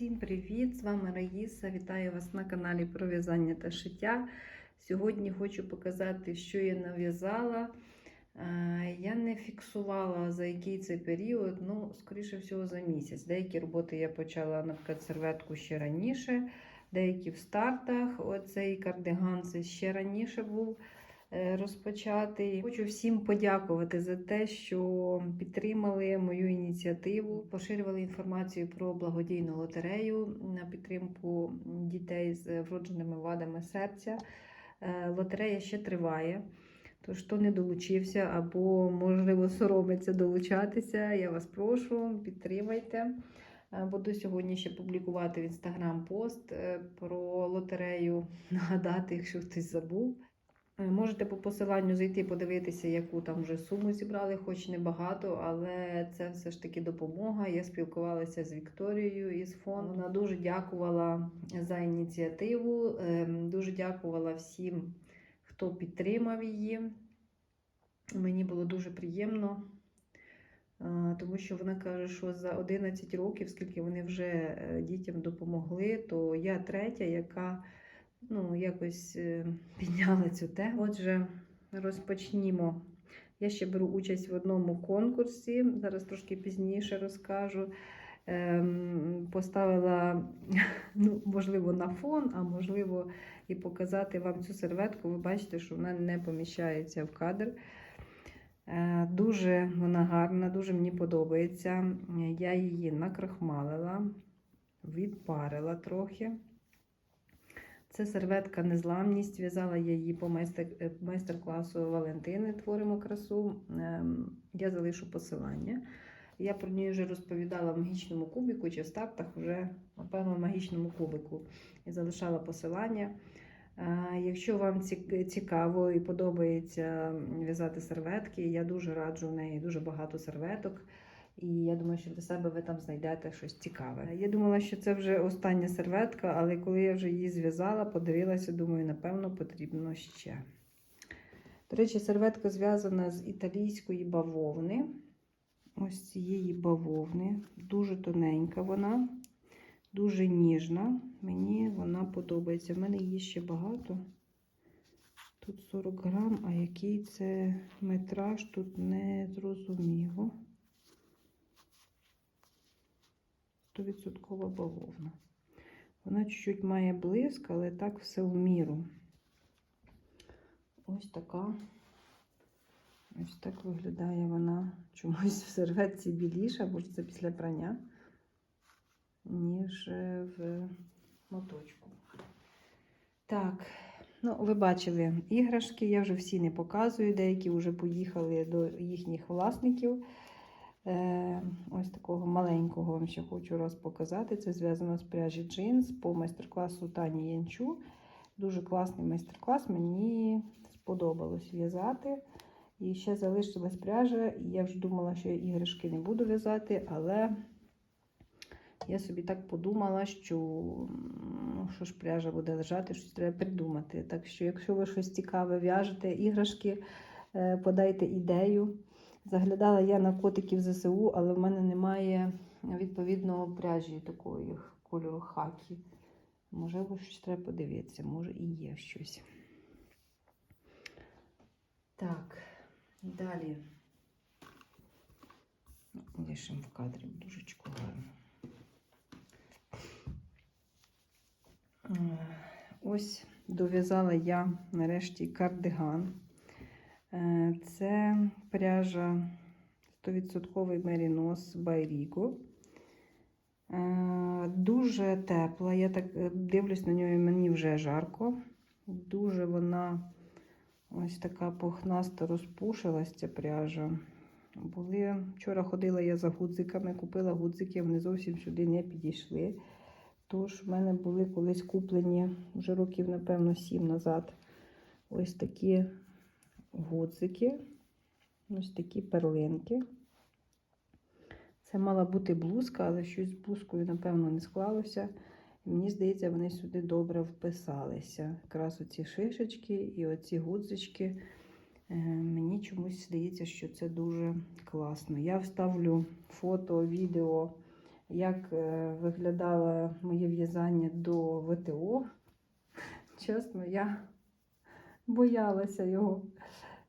Всім привіт! З вами Раїса. Вітаю вас на каналі про в'язання та шиття. Сьогодні хочу показати, що я нав'язала. Е, Я не фіксувала за який це період, ну, скоріше всього, за місяць. Деякі роботи я почала, наприклад, серветку ще раніше, деякі в стартах. Оцей кардиган це ще раніше був е, розпочатий. Хочу всім подякувати за те, що підтримали мою ініціативу, поширювали інформацію про благодійну лотерею на підтримку дітей з вродженими вадами серця. Е, Лотерея ще триває. Тож, хто не долучився або, можливо, соромиться долучатися, я вас прошу, підтримайте. Е, Буду сьогодні ще публікувати в інстаграм пост про лотерею, нагадати, якщо хтось забув. Е, Можете по посиланню зайти подивитися, яку там вже суму зібрали, хоч не багато, але це все ж таки допомога. Я спілкувалася з Вікторією із фонду. Вона дуже дякувала за ініціативу, ем, дуже дякувала всім, хто підтримав її. Мені було дуже приємно, е, тому що вона каже, що за 11 років, скільки вони вже е, дітям допомогли, то я третя, яка ну, якось е, підняла цю тему. Отже, розпочнімо. Я ще беру участь в одному конкурсі, зараз трошки пізніше розкажу. Ем, Поставила, ну, можливо, на фон, а можливо, і показати вам цю серветку. Ви бачите, що вона не поміщається в кадр. Е, Дуже вона гарна, дуже мені подобається. Я її накрахмалила, відпарила трохи. Це серветка незламність. В'язала я її по е, майстер-класу Валентини Творимо красу. Ем, Я залишу посилання. Я про неї вже розповідала в магічному кубику чи в стартах вже, напевно, в магічному кубику. І залишала посилання. Е, Якщо вам цікаво і подобається в'язати серветки, я дуже раджу в неї дуже багато серветок. І я думаю, що для себе ви там знайдете щось цікаве. Я думала, що це вже остання серветка, але коли я вже її зв'язала, подивилася, думаю, напевно, потрібно ще. До речі, серветка зв'язана з італійської бавовни. Ось цієї бавовни. Дуже тоненька вона, дуже ніжна. Мені вона подобається. В мене її ще багато. Тут 40 грам, а який це метраж, тут не зрозуміло. 100% бавовна. Вона чуть-чуть має блиск, але так все в міру. Ось така. Ось так виглядає вона чомусь в серветці біліша, може це після прання, ніж е, в моточку. Так, ну, ви бачили іграшки, я вже всі не показую, деякі вже поїхали до їхніх власників. Е, ось такого маленького вам ще хочу раз показати. Це зв'язано з пряжі джинс по майстер-класу Тані Янчу. Дуже класний майстер-клас, мені сподобалось в'язати. І ще залишилась пряжа, я вже думала, що іграшки не буду в'язати, але я собі так подумала, що ну, що ж пряжа буде лежати, щось треба придумати. Так що, якщо ви щось цікаве в'яжете, іграшки, е, подайте ідею. Заглядала я на котиків ЗСУ, але в мене немає відповідного пряжі такої кольору хакі. Можливо, щось треба подивитися, може і є щось. Так, далі. Лишимо в кадрі дужечку гарно. Е, Ось дов'язала я нарешті кардиган. Е, Це пряжа 100% мерінос Байріго. Е, Дуже тепла. Я так е, дивлюсь на нього, і мені вже жарко. Дуже вона ось така пухнаста розпушилась ця пряжа. Були... Вчора ходила я за гудзиками, купила гудзики, вони зовсім сюди не підійшли. Тож в мене були колись куплені вже років, напевно, сім назад. Ось такі гудзики, ось такі перлинки. Це мала бути блузка, але щось з блузкою, напевно, не склалося. Мені здається, вони сюди добре вписалися. Якраз оці шишечки і оці гудзички. Е, Мені чомусь здається, що це дуже класно. Я вставлю фото, відео як е, виглядало моє в'язання до ВТО. Чесно, я боялася його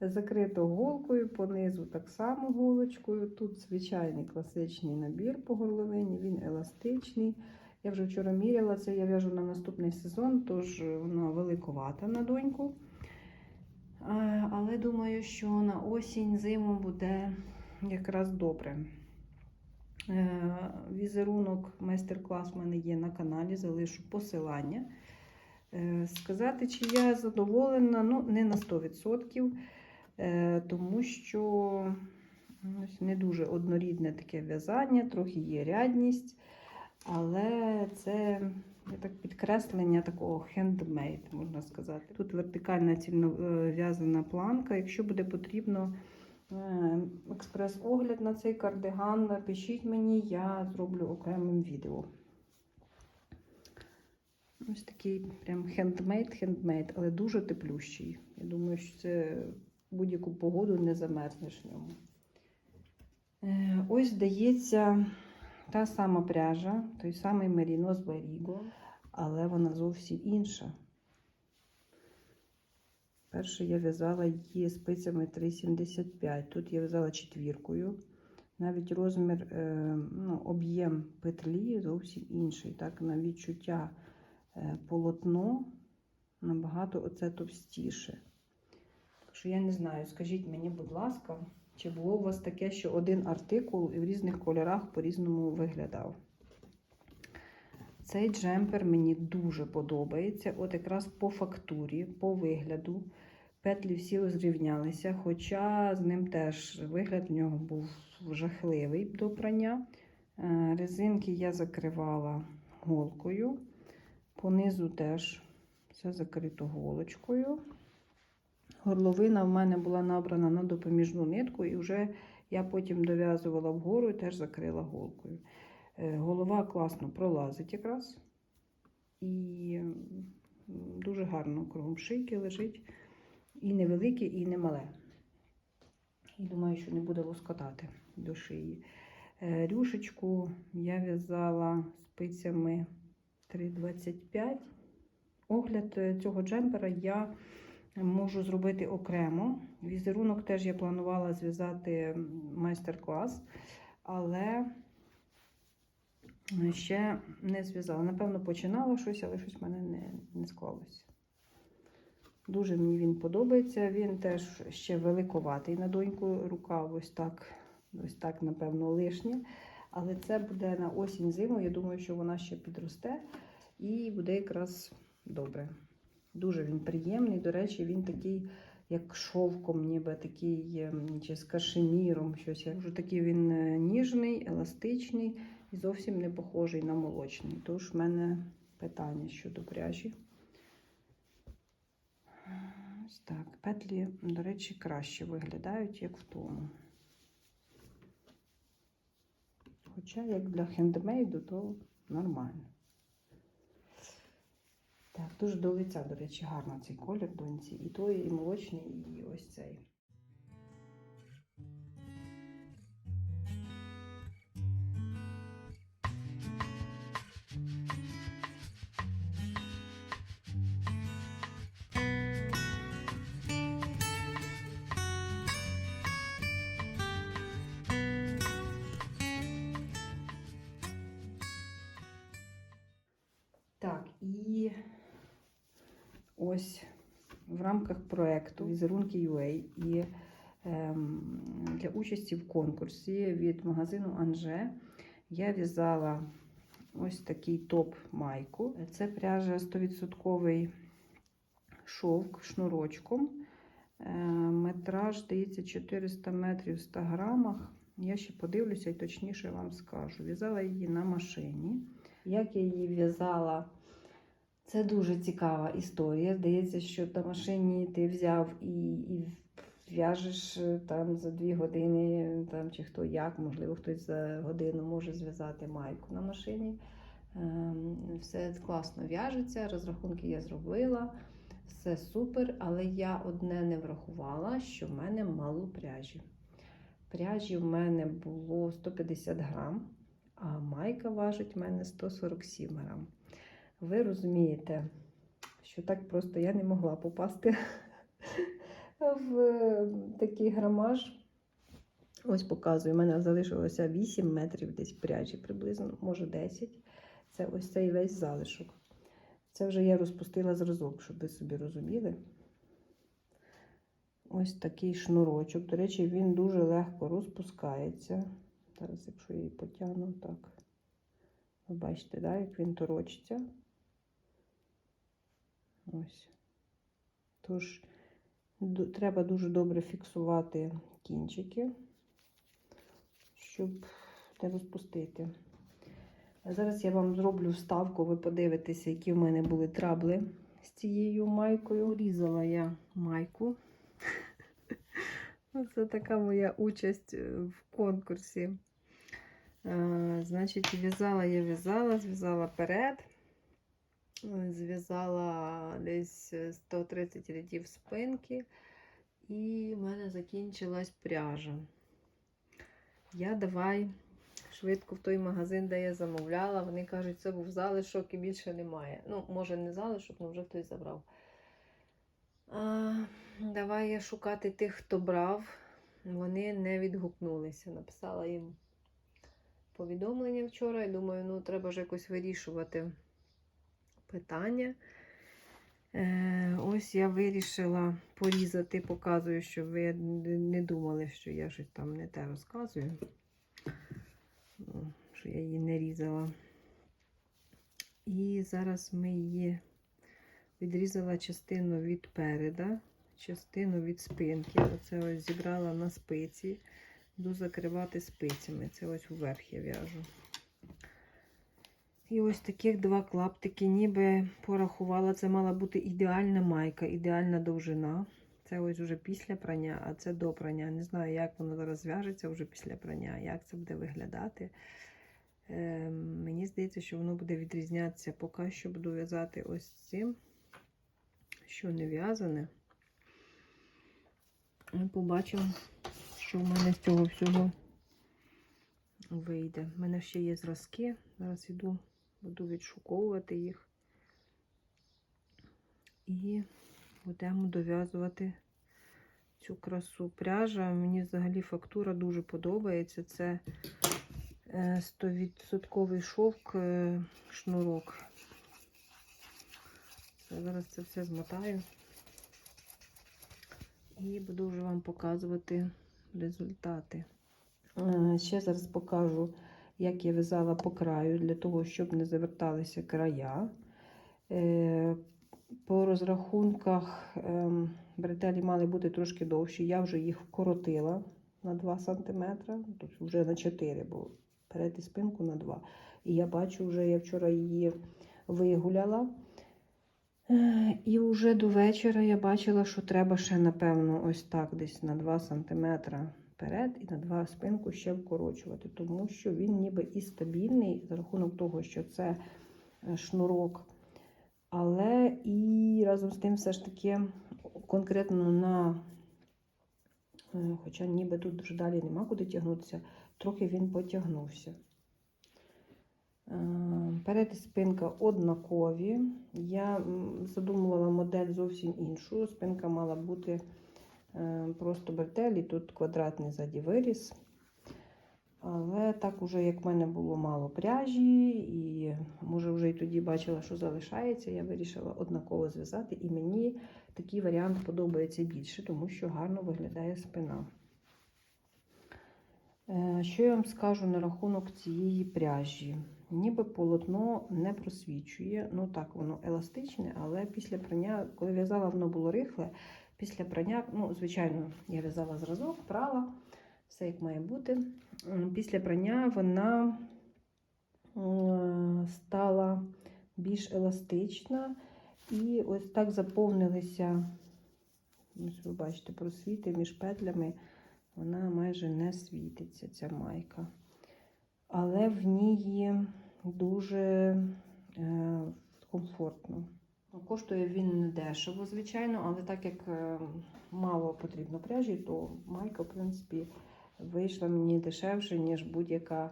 закрито голкою, понизу так само голочкою. Тут звичайний класичний набір по горловині, він еластичний. Я вже вчора міряла це, я в'яжу на наступний сезон, тож воно великовата на доньку. Але думаю, що на осінь зиму буде якраз добре. Е, Візерунок, майстер-клас в мене є на каналі, залишу посилання. Е, Сказати, чи я задоволена, ну, не на 100%, е, тому що ось не дуже однорідне таке в'язання, трохи є рядність, але це так підкреслення такого хендмейд, можна сказати. Тут вертикальна цільнов'язана планка. Якщо буде потрібно е, експрес-огляд на цей кардиган, пишіть мені, я зроблю окремим відео. Ось такий прям хендмейд, хендмейд, але дуже теплющий. Я думаю, що це будь-яку погоду не замерзнеш в ньому. Е, Ось здається, та сама пряжа, той самий Merino з Barigo, але вона зовсім інша. Перше я в'язала її спицями 3,75. Тут я в'язала четвіркою. Навіть розмір, е, ну, об'єм петлі зовсім інший. Так, на відчуття е, полотно набагато оце товстіше. Що я не знаю, скажіть мені, будь ласка, чи було у вас таке, що один артикул в різних кольорах по-різному виглядав? Цей джемпер мені дуже подобається. От якраз по фактурі, по вигляду. Петлі всі розрівнялися, хоча з ним теж вигляд в нього був жахливий до прання. Е, Резинки я закривала голкою. Понизу теж все закрито голочкою. Горловина в мене була набрана на допоміжну нитку, і вже я потім дов'язувала вгору і теж закрила голкою. Е, Голова класно пролазить якраз. І дуже гарно кругом шийки лежить. І невелике, і не мале. І думаю, що не буде лоскотати до шиї. Е, Рюшечку я в'язала спицями 3,25. Огляд е, цього джемпера я можу зробити окремо. Візерунок теж я планувала зв'язати майстер-клас, але ще не зв'язала. Напевно, починала щось, але щось в мене не, не склалося. Дуже мені він подобається. Він теж ще великоватий на доньку. Рукав ось так, ось так, напевно, лишнє. Але це буде на осінь-зиму. Я думаю, що вона ще підросте і буде якраз добре. Дуже він приємний. До речі, він такий, як шовком, ніби такий, ем, чи з кашеміром. щось. Дуже такий він е, ніжний, еластичний і зовсім не похожий на молочний. Тож в мене питання щодо пряжі. Ось так. Петлі, до речі, краще виглядають, як в тому. Хоча, як для хендмейду, то нормально. Так, дуже до лиця, до речі, гарно цей колір доньці. І той, і молочний, і ось цей. Так, і ось в рамках проєкту Візерунки UA і ем, для участі в конкурсі від магазину Анже я в'язала ось такий топ-майку. Це пряжа 100% шовк шнурочком. Е, метраж, здається, 400 метрів в 100 грамах. Я ще подивлюся і точніше вам скажу. В'язала її на машині. Як я її в'язала, це дуже цікава історія. Здається, що на машині ти взяв і, і в'яжеш е, там за дві години, там, чи хто як, можливо, хтось за годину може зв'язати майку на машині. Ем, Все класно в'яжеться, розрахунки я зробила, все супер, але я одне не врахувала, що в мене мало пряжі. Пряжі в мене було 150 грам, а майка важить в мене 147 грам. Ви розумієте, що так просто я не могла попасти в е, такий грамаж. Ось показую, у мене залишилося 8 метрів десь пряжі приблизно, може 10. Це ось цей весь залишок. Це вже я розпустила зразок, щоб ви собі розуміли. Ось такий шнурочок. До речі, він дуже легко розпускається. Зараз, якщо я її потягну, так. Ви бачите, да, як він торочиться. Ось. Тож, треба дуже добре фіксувати кінчики, щоб не розпустити. Зараз я вам зроблю вставку, ви подивитеся, які в мене були трабли з цією майкою. Різала я майку. Це така моя участь е, в конкурсі. Е, Значить, в'язала я в'язала, зв'язала перед, зв'язала десь 130 рядів спинки, і в мене закінчилась пряжа. Я давай швидко в той магазин, де я замовляла. Вони кажуть, це був залишок і більше немає. Ну, може, не залишок, але вже хтось забрав. А, давай я шукати тих, хто брав. Вони не відгукнулися. Написала їм повідомлення вчора і думаю, ну треба ж якось вирішувати питання. Е, ось я вирішила порізати, показую, щоб ви не думали, що я щось там не те розказую. Ну, Що я її не різала. І зараз ми її відрізала частину від переда, частину від спинки. Оце ось зібрала на спиці. Буду закривати спицями. Це ось вверх я в'яжу. І ось таких два клаптики, ніби порахувала. Це мала бути ідеальна майка, ідеальна довжина. Це ось вже після прання, а це до прання. Не знаю, як воно зараз зв'яжеться вже після прання, як це буде виглядати. Е, мені здається, що воно буде відрізнятися. Поки що буду в'язати ось цим, що не в'язане. Ми побачимо, що в мене з цього всього вийде. У мене ще є зразки. Зараз іду, буду відшуковувати їх. І будемо дов'язувати цю красу пряжа. Мені взагалі фактура дуже подобається. Це е, 100% шовк е, шнурок. Зараз це все змотаю. І буду вже вам показувати результати. Е, Ще зараз покажу, як я в'язала по краю, для того, щоб не заверталися края. Е, По розрахунках ем, бретелі мали бути трошки довші. Я вже їх вкоротила на 2 см, тобто вже на 4, бо перед і спинку на 2. І я бачу, вже я вчора її вигуляла. Е, І вже до вечора я бачила, що треба ще, напевно, ось так десь на 2 см вперед і на 2 спинку ще вкорочувати, тому що він ніби і стабільний за рахунок того, що це е, шнурок. Але і разом з тим, все ж таки, конкретно на, е, хоча ніби тут вже далі нема куди тягнутися, трохи він потягнувся. Е, Перед і спинка однакові. Я задумувала модель зовсім іншу. Спинка мала бути е, просто бретелі, тут квадратний ззаді виріс. Але так уже, як в мене було мало пряжі, і може вже і тоді бачила, що залишається, я вирішила однаково зв'язати. І мені такий варіант подобається більше, тому що гарно виглядає спина. Е, Що я вам скажу на рахунок цієї пряжі? Ніби полотно не просвічує. Ну так, воно еластичне, але після прання, коли в'язала, воно було рихле. Після прання, ну, звичайно, я в'язала зразок, прала, все як має бути. Після прання вона е, стала більш еластична. І ось так заповнилися, ось ви бачите, просвіти між петлями. Вона майже не світиться, ця майка. Але в ній дуже е, комфортно. Ну, Коштує він не дешево, звичайно, але так як е, мало потрібно пряжі, то майка, в принципі, вийшла мені дешевше, ніж будь-яка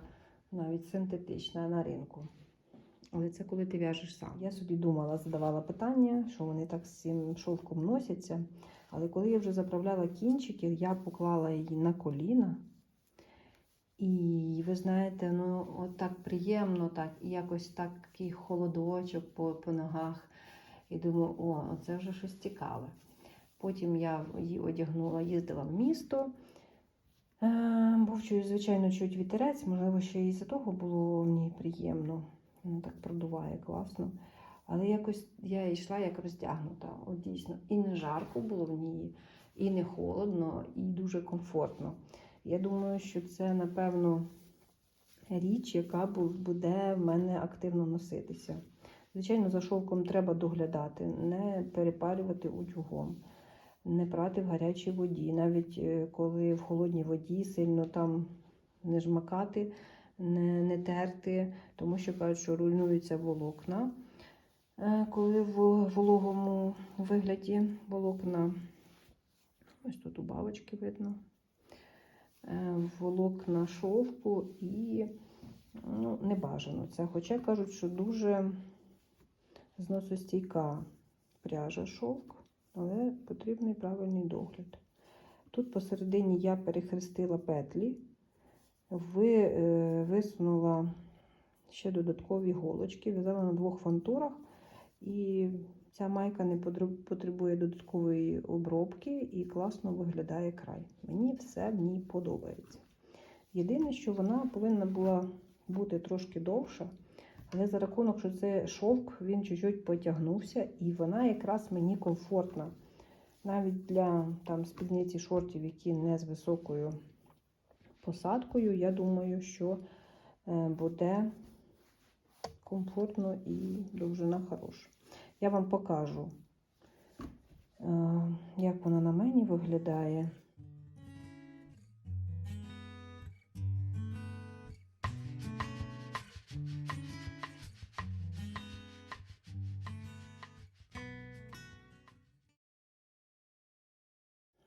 навіть синтетична на ринку. Але це коли ти в'яжеш сам. Я собі думала, задавала питання, що вони так з цим шовком носяться. Але коли я вже заправляла кінчики, я поклала її на коліна. І ви знаєте, ну от так приємно, так, і якось такий холодочок по, по ногах. І думаю, о, це вже щось цікаве. Потім я її одягнула, їздила в місто. Е, був звичайно, чуть вітерець, можливо, ще і за того було в ній приємно. Воно так продуває класно. Але якось я йшла як роздягнута, от дійсно. І не жарко було в ній, і не холодно, і дуже комфортно. Я думаю, що це, напевно, річ, яка буде в мене активно носитися. Звичайно, за шовком треба доглядати, не перепалювати утюгом, не прати в гарячій воді. Навіть е, коли в холодній воді сильно там не жмакати, не, не терти, тому що кажуть, що руйнуються волокна. Е, Коли в вологому вигляді волокна, ось тут у бабочки видно, е, волокна шовку і ну, не бажано це. Хоча кажуть, що дуже зносостійка пряжа шовк, але потрібний правильний догляд. Тут посередині я перехрестила петлі, е, висунула ще додаткові голочки, в'язала на двох фантурах, і ця майка не потребує додаткової обробки і класно виглядає край. Мені все в ній подобається. Єдине, що вона повинна була бути трошки довша, але за рахунок, що це шовк, він чуть-чуть потягнувся, і вона якраз мені комфортна. Навіть для там, спідниці шортів, які не з високою посадкою, я думаю, що е, буде комфортно і довжина хороша. Я вам покажу, е, як вона на мені виглядає.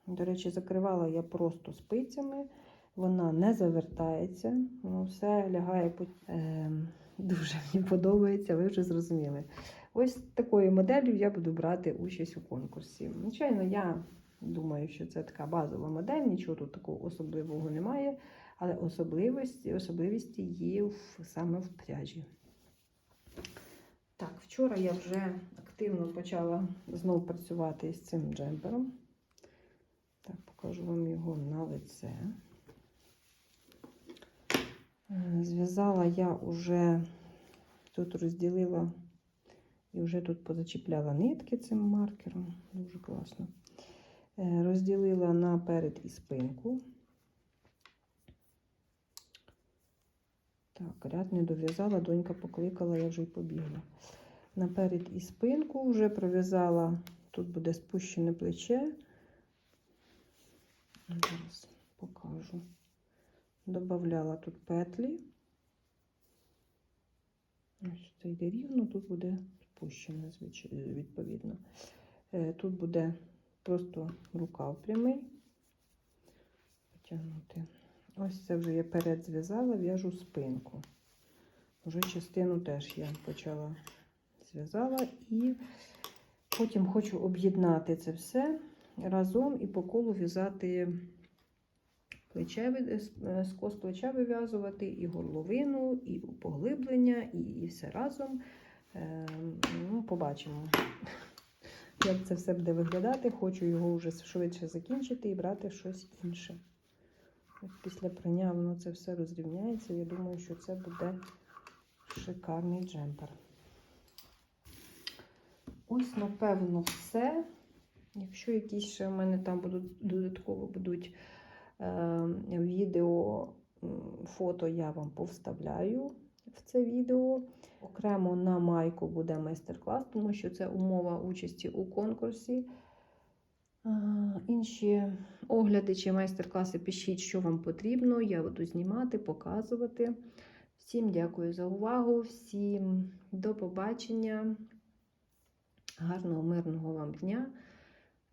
До речі, закривала я просто спицями, вона не завертається, воно все лягає. Е, дуже мені подобається, ви вже зрозуміли. Ось такою моделлю я буду брати участь у конкурсі. Звичайно, я думаю, що це така базова модель, нічого тут такого особливого немає, але особливості, особливості є в, саме в пряжі. Так, вчора я вже активно почала знову працювати з цим джемпером. Покажу вам його на лице. Е, Зв'язала я уже тут розділила і вже тут позачіпляла нитки цим маркером. Дуже класно. Е, Розділила наперед і спинку. Так, ряд не дов'язала, донька покликала, я вже й побігла. Наперед і спинку вже пров'язала, тут буде спущене плече. Зараз покажу. Добавляла тут петлі. Ось це йде рівно, тут буде спущено, відповідно. Е, Тут буде просто рукав прямий. Потягнути. Ось це вже я перед зв'язала, в'яжу спинку. Вже частину теж я почала зв'язала і потім хочу об'єднати це все разом і по колу в'язати плече, е, скос плеча вив'язувати, і горловину, і поглиблення, і, і все разом. Е, ну, побачимо, як це все буде виглядати. Хочу його вже швидше закінчити і брати щось інше. Після прання воно це все розрівняється. Я думаю, що це буде шикарний джемпер. Ось, напевно, все. Якщо якісь ще в мене там будуть додатково будуть е, відео, фото, я вам повставляю в це відео. Окремо на майку буде майстер-клас, тому що це умова участі у конкурсі. Е, Інші огляди чи майстер-класи пишіть, що вам потрібно. Я буду знімати, показувати. Всім дякую за увагу, всім до побачення. Гарного, мирного вам дня